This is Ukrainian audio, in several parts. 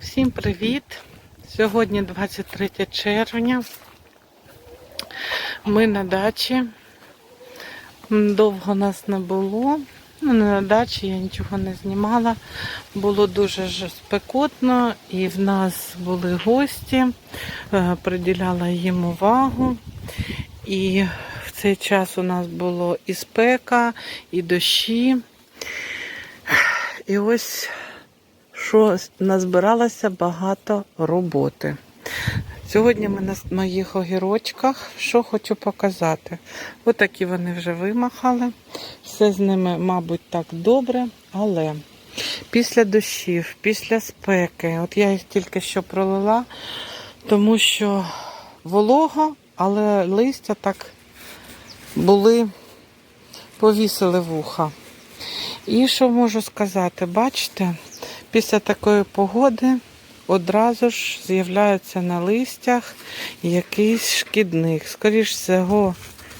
Всім привіт! Сьогодні 23 червня. Ми на дачі. Довго нас не було. Ну, не на дачі, я нічого не знімала. Було дуже спекотно і в нас були гості, Е, приділяла їм увагу. І в цей час у нас було і спека, і дощі. І ось що назбиралося багато роботи. Сьогодні ми на моїх огірочках. Що хочу показати. Отакі вони вже вимахали. Все з ними, мабуть, так добре, але після дощів, після спеки, от я їх тільки що пролила, тому що волого, але листя так були, повісили вуха. І що можу сказати, бачите, після такої погоди одразу ж з'являється на листях якийсь шкідник. Скоріш всього,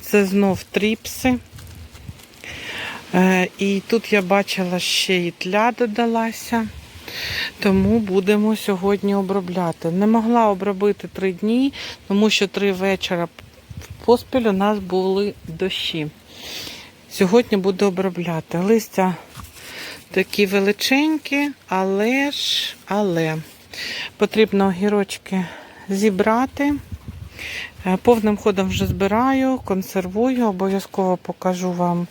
це знов тріпси. Е, І тут я бачила ще і тля додалася, тому будемо сьогодні обробляти. Не могла обробити три дні, тому що три вечора поспіль у нас були дощі. Сьогодні буду обробляти. Листя такі величенькі, але ж, але потрібно огірочки зібрати. Е, Повним ходом вже збираю, консервую, обов'язково покажу вам,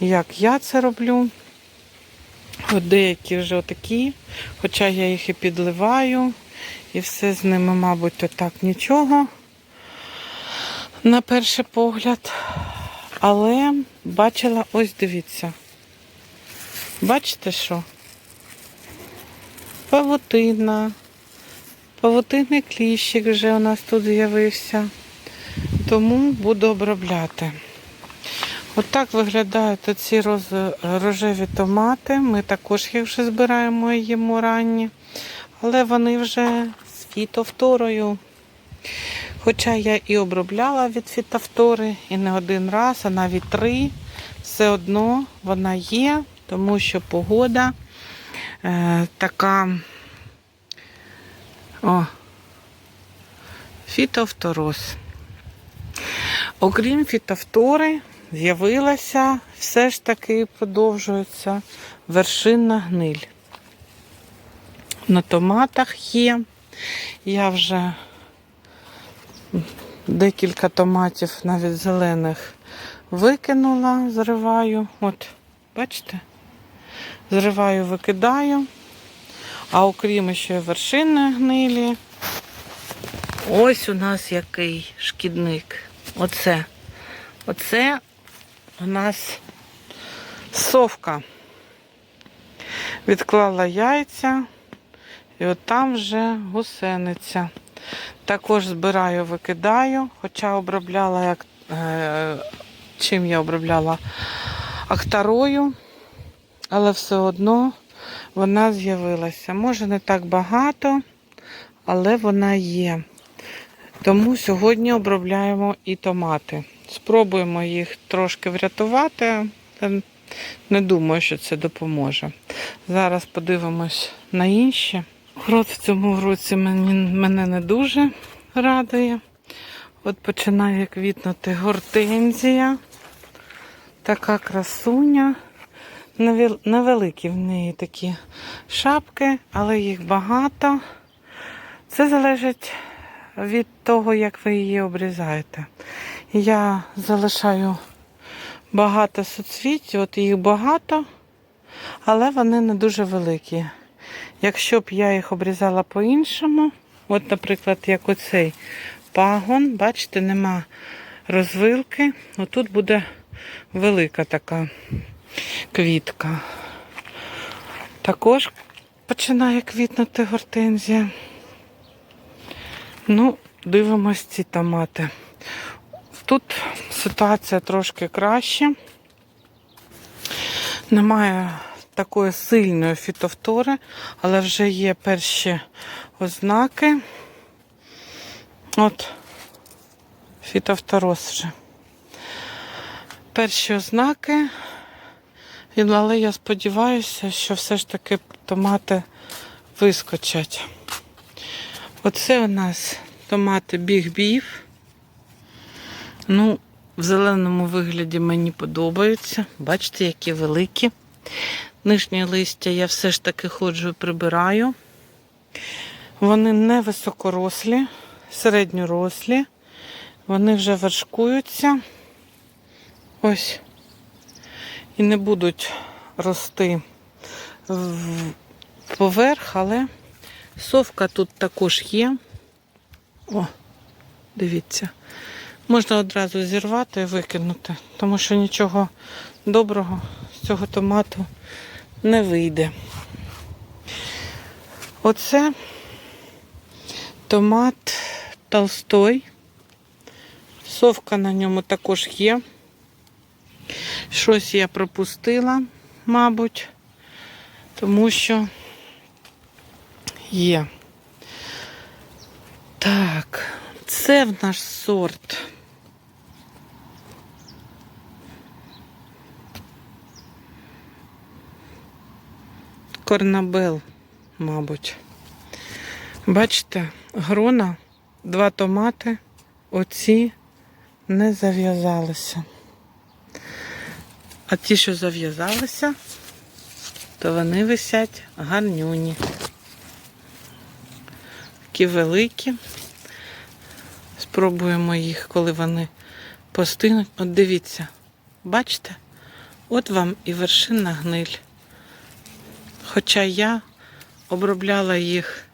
як я це роблю. От деякі вже отакі, хоча я їх і підливаю, і все з ними, мабуть, то так нічого на перший погляд. Але бачила, ось дивіться. Бачите що? Павутина. Павутинний кліщик вже у нас тут з'явився. Тому буду обробляти. Отак виглядають ці роз- рожеві томати. Ми також їх вже збираємо і їмо ранні. Але вони вже з фітофторою. Хоча я і обробляла від фітофтори, і не один раз, а навіть три, все одно вона є, тому що погода е, така о, фітофтороз. Окрім фітофтори, з'явилася, все ж таки продовжується вершинна гниль. На томатах є. Я вже декілька томатів, навіть зелених, викинула, зриваю. От, бачите? Зриваю, викидаю. А окрім ще вершинної гнилі, ось у нас який шкідник. Оце. Оце у нас совка. Відклала яйця, і от там вже гусениця. Також збираю, викидаю, хоча обробляла як е, чим я обробляла актарою, але все одно вона з'явилася. Може не так багато, але вона є. Тому сьогодні обробляємо і томати. Спробуємо їх трошки врятувати, не думаю, що це допоможе. Зараз подивимось на інші. Грот в цьому році мене не дуже радує. От починає квітнути гортензія. Така красуня. Невел- Невеликі в неї такі шапки, але їх багато. Це залежить від того, як ви її обрізаєте. Я залишаю багато суцвіть, от їх багато, але вони не дуже великі. Якщо б я їх обрізала по-іншому, от, наприклад, як оцей пагон, бачите, нема розвилки, отут буде велика така квітка. Також починає квітнути гортензія. Ну, дивимось ці томати. Тут ситуація трошки краще. Немає такої сильної фітофтори, але вже є перші ознаки. От, фітофтороз вже. Перші ознаки. Але я сподіваюся, що все ж таки томати вискочать. Оце у нас томати біг-біф. Ну, в зеленому вигляді мені подобаються. Бачите, які великі. Нижнє листя я все ж таки ходжу і прибираю. Вони не високорослі, середньорослі. Вони вже вершкуються. Ось. І не будуть рости поверх, але совка тут також є. О, дивіться. Можна одразу зірвати і викинути, тому що нічого доброго з цього томату не вийде. Оце томат толстой. Совка на ньому також є. Щось я пропустила, мабуть, тому що є. Так, це в наш сорт. Корнабел, мабуть. Бачите, грона, два томати, оці не зав'язалися. А ті, що зав'язалися, то вони висять гарнюні. Такі великі. Спробуємо їх, коли вони постигнуть. От дивіться, бачите? От вам і вершина гниль. Хоча я обробляла їх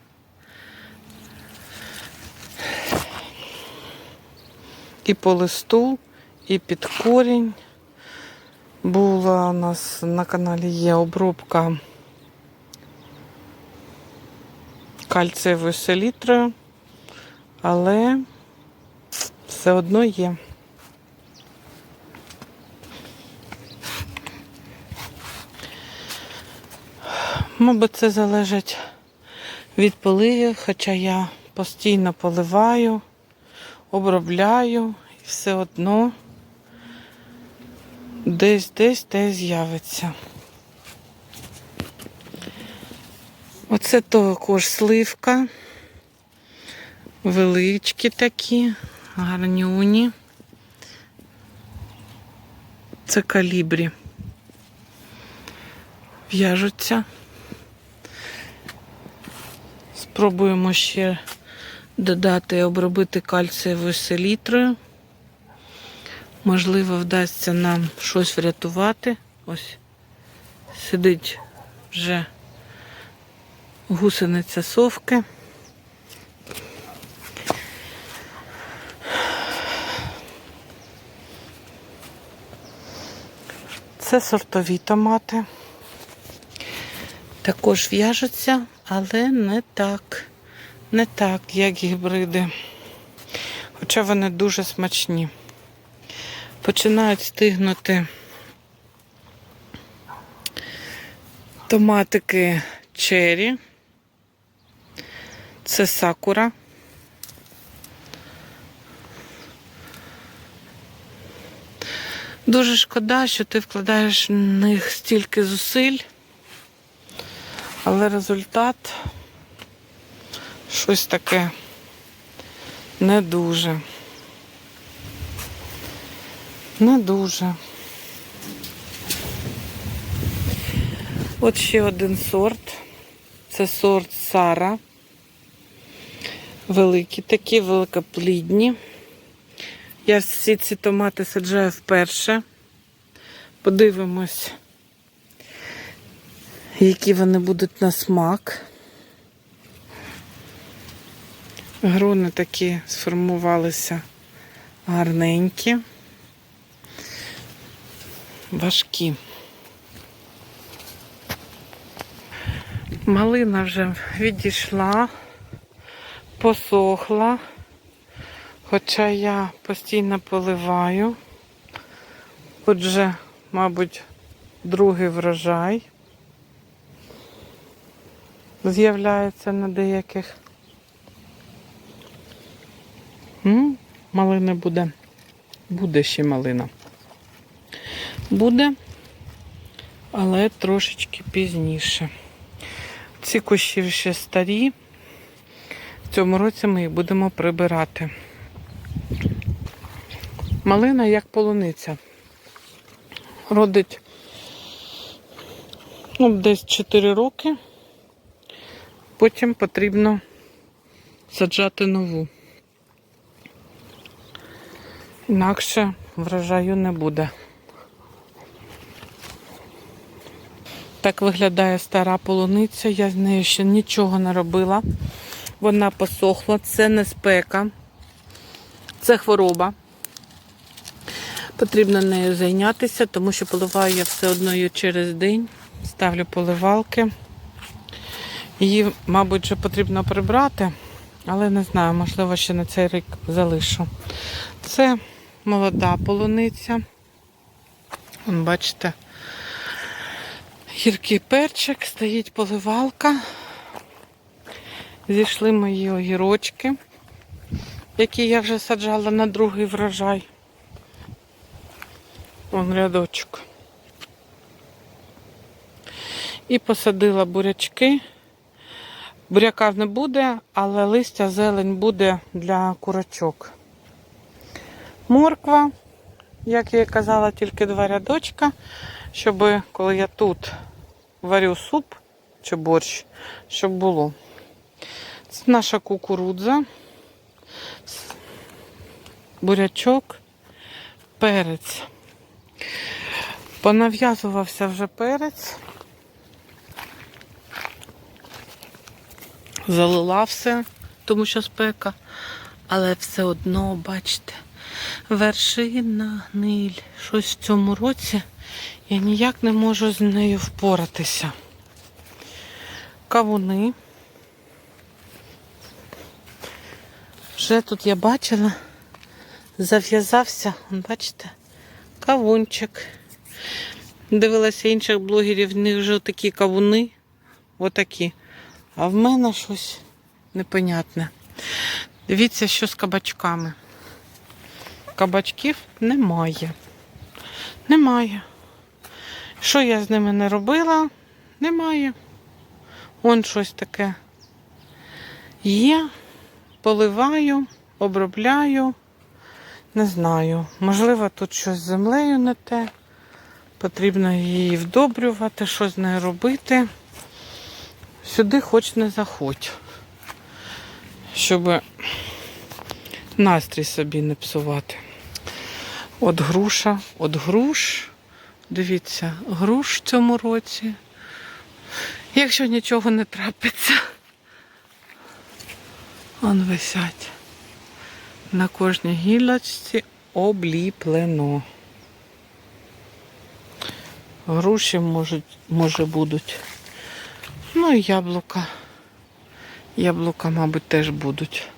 і по листу, і під корінь. Була у нас на каналі є обробка кальцієвою селітрою, але все одно є. Мабуть, це залежить від поливів, хоча я постійно поливаю, обробляю і все одно десь десь десь з'явиться. Оце також сливка. Величкі такі, гарнюні. Це калібрі. В'яжуться. Спробуємо ще додати і обробити кальцієвою селітрою. Можливо, вдасться нам щось врятувати. Ось сидить вже гусениця совки. Це сортові томати. Також в'яжуться, але не так, не так, як гібриди. Хоча вони дуже смачні. Починають стигнути томатики чері. Це сакура. Дуже шкода, що ти вкладаєш в них стільки зусиль, але результат щось таке не дуже. Не дуже. От ще один сорт. Це сорт Сара. Великі такі, великоплідні. Я всі ці томати саджаю вперше. Подивимось, які вони будуть на смак. Грони такі сформувалися гарненькі, важкі. Малина вже відійшла, посохла. Хоча я постійно поливаю. Отже, мабуть, другий врожай з'являється на деяких. М, Малини буде. Буде ще малина. Буде, але трошечки пізніше. Ці кущі ще старі. В цьому році ми їх будемо прибирати. Малина як полуниця. Родить ну, десь 4 роки. Потім потрібно саджати нову. Інакше врожаю не буде. Так виглядає стара полуниця. Я з нею ще нічого не робила. Вона посохла, це не спека, це хвороба. Потрібно нею зайнятися, тому що поливаю я все одно її через день. Ставлю поливалки. Її, мабуть, вже потрібно прибрати, але не знаю, можливо, ще на цей рік залишу. Це молода полуниця. Вон, бачите, гіркий перчик, стоїть поливалка. Зійшли мої огірочки, які я вже саджала на другий врожай. Вон рядочок. І посадила бурячки. Буряка не буде, але листя зелень буде для курочок. Морква, як я і казала, тільки два рядочка, щоб коли я тут варю суп чи борщ, щоб було. Це наша кукурудза, бурячок, перець. Понав'язувався вже перець. Залила все, тому що спека. Але все одно, бачите, вершина гниль. Щось в цьому році я ніяк не можу з нею впоратися. Кавуни. Вже тут я бачила, зав'язався, бачите, кавунчик. Дивилася інших блогерів, в них вже такі кавуни, отакі. А в мене щось непонятне. Дивіться, що з кабачками. Кабачків немає. Немає. Що я з ними не робила? Немає. Вон щось таке є. Поливаю, обробляю. Не знаю. Можливо, тут щось з землею не те. Потрібно її вдобрювати, що з нею робити. Сюди хоч не заходь, щоб настрій собі не псувати. От груша, от груш. Дивіться, груш в цьому році. Якщо нічого не трапиться, он висять. На кожній гілочці обліплено. Груші можуть, може будуть. Ну і яблука. Яблука, мабуть, теж будуть.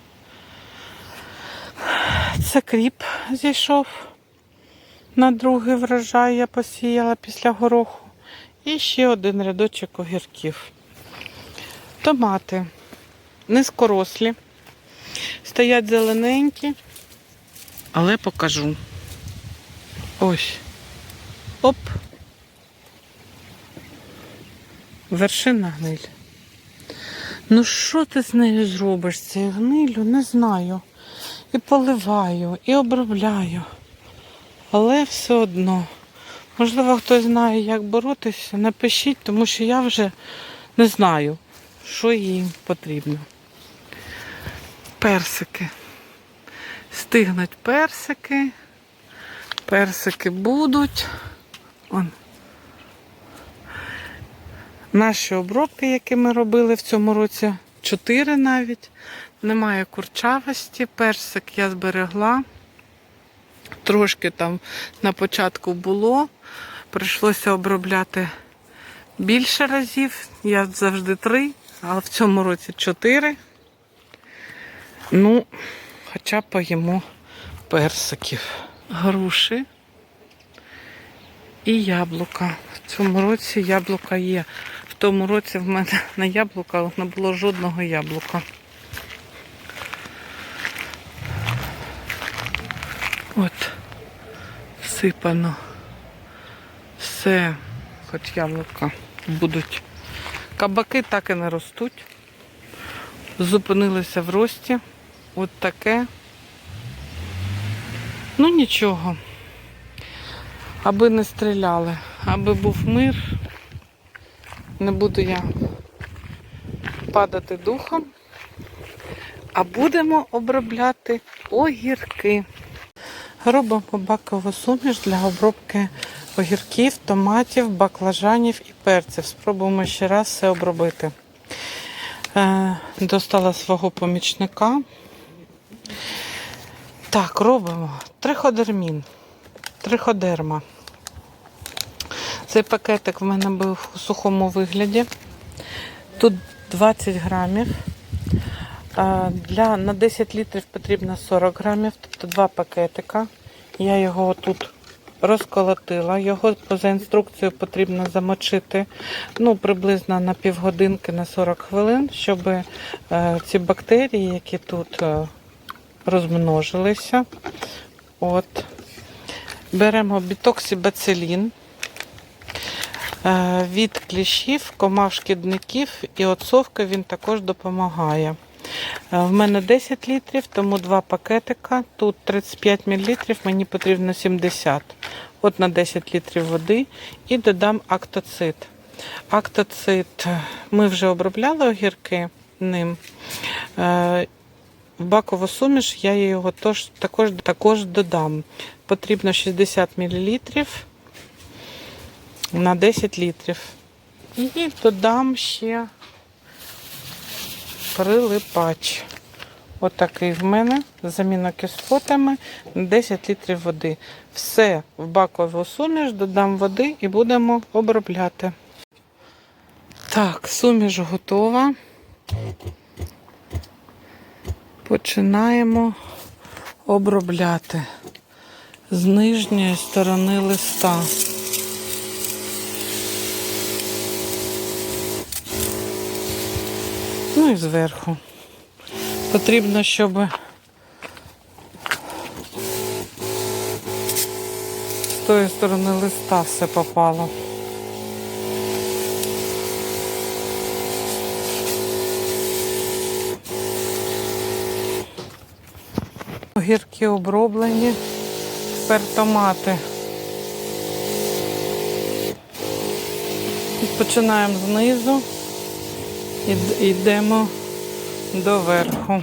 Це кріп зійшов. На другий врожай я посіяла після гороху. І ще один рядочок огірків. Томати низькорослі. Стоять зелененькі, але покажу. Ось. Оп. Вершина гниль. Ну що ти з нею зробиш? цією гнилю? Не знаю. І поливаю, і обробляю. Але все одно. Можливо, хтось знає, як боротися, напишіть, тому що я вже не знаю, що їм потрібно. Персики. Стигнуть персики. Персики будуть. Он. Наші обробки, які ми робили в цьому році, чотири навіть. Немає курчавості. Персик я зберегла. Трошки там на початку було. Прийшлося обробляти більше разів. Я завжди три, а в цьому році чотири. Ну, хоча б поїмо персиків. Груші і яблука. В цьому році яблука є. В тому році в мене на яблука не було жодного яблука. От, всипано. Все, хоч яблука будуть. Кабаки так і не ростуть. зупинилися в рості. От таке. Ну нічого. Аби не стріляли, аби був мир. Не буду я падати духом, а будемо обробляти огірки. Робимо бакову суміш для обробки огірків, томатів, баклажанів і перців. Спробуємо ще раз все обробити. Е, достала свого помічника. Так, робимо триходермін, триходерма. Цей пакетик в мене був у сухому вигляді. Тут 20 грамів. Для, на 10 літрів потрібно 40 грамів, тобто два пакетика. Я його тут розколотила. Його за інструкцією потрібно замочити ну, приблизно на півгодинки на 40 хвилин, щоб е, ці бактерії, які тут е, розмножилися. От. Беремо бітоксибацилін е, від кліщів, комах шкідників і от совки він також допомагає. Е, В мене 10 літрів, тому два пакетика. Тут 35 мл, мені потрібно 70. От на 10 літрів води і додам актоцит. Актоцит е, ми вже обробляли огірки ним. Е, В бакову суміш я його тож, також, також додам. Потрібно 60 мл на 10 літрів. І додам ще прилипач. Отакий в мене з амінокислотами на 10 літрів води. Все в бакову суміш, додам води і будемо обробляти. Так, суміш готова. Починаємо обробляти з нижньої сторони листа. І зверху. Потрібно, щоб з тої сторони листа все попало. Огірки оброблені, тепер томати. Починаємо знизу йдемо до верху.